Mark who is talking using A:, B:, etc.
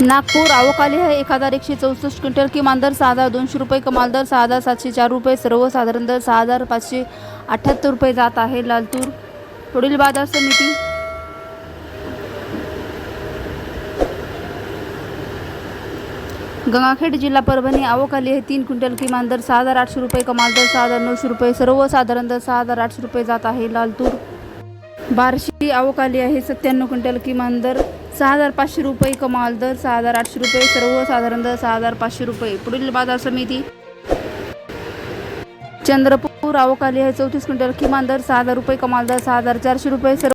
A: नागपूर आवकाली आहे एक हजार एकशे चौसष्ट क्विंटल किमान दर सहा हजार दोनशे रुपये कमाल दर सहा हजार सातशे चार रुपये सर्वसाधारण दर सहा हजार पाचशे अठ्ठ्याहत्तर रुपये जात आहे. लालतूर पुढील बाजार समिती. गंगाखेड जिल्हा परभणी आवकाली आहे तीन क्विंटल किमान दर सहा हजार आठशे रुपये कमाल दर सहा हजार नऊशे रुपये सर्वसाधारण दर सहा हजार आठशे रुपये जात आहे. लालतूर बार्शी आवकाली आहे सत्त्याण्णव क्विंटल किमान दर सहा हजार पाचशे रुपये कमाल दर सहा हजार आठशे रुपये सर्वसाधारण दर सहा हजार पाचशे रुपये. पुढील बाजार समिती. चंद्रपूर अवकाली आहे चौतीस क्विंटल किमान दर सहा हजार रुपये कमाल दर सहा हजार चारशे रुपये सर्व